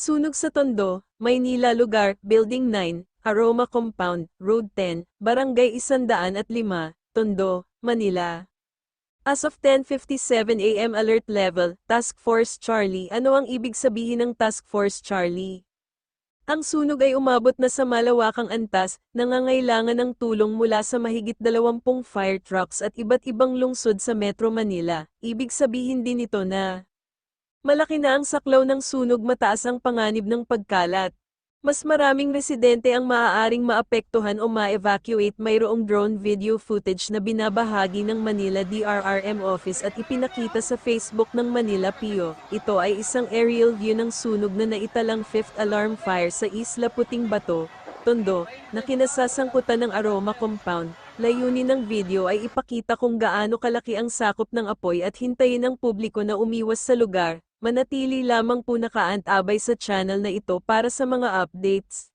Sunog sa Tondo, Maynila lugar, Building 9, Aroma Compound, Road 10, Barangay 105, Tondo, Manila. As of 10.57 a.m. alert level, Task Force Charlie. Ano ang ibig sabihin ng Task Force Charlie? Ang sunog ay umabot na sa malawakang antas, nangangailangan ng tulong mula sa mahigit 20 fire trucks at iba't ibang lungsod sa Metro Manila. Ibig sabihin din ito na malaki na ang saklaw ng sunog mataas ang panganib ng pagkalat. Mas maraming residente ang maaaring maapektuhan o ma-evacuate mayroong drone video footage na binabahagi ng Manila DRRM office at ipinakita sa Facebook ng Manila PIO. Ito ay isang aerial view ng sunog na naitalang fifth alarm fire sa Isla Puting Bato, Tondo, na kinasasangkutan ng aroma compound. Layunin ng video ay ipakita kung gaano kalaki ang sakop ng apoy at hintayin ang publiko na umiwas sa lugar. Manatili lamang po nakaantabay sa channel na ito para sa mga updates.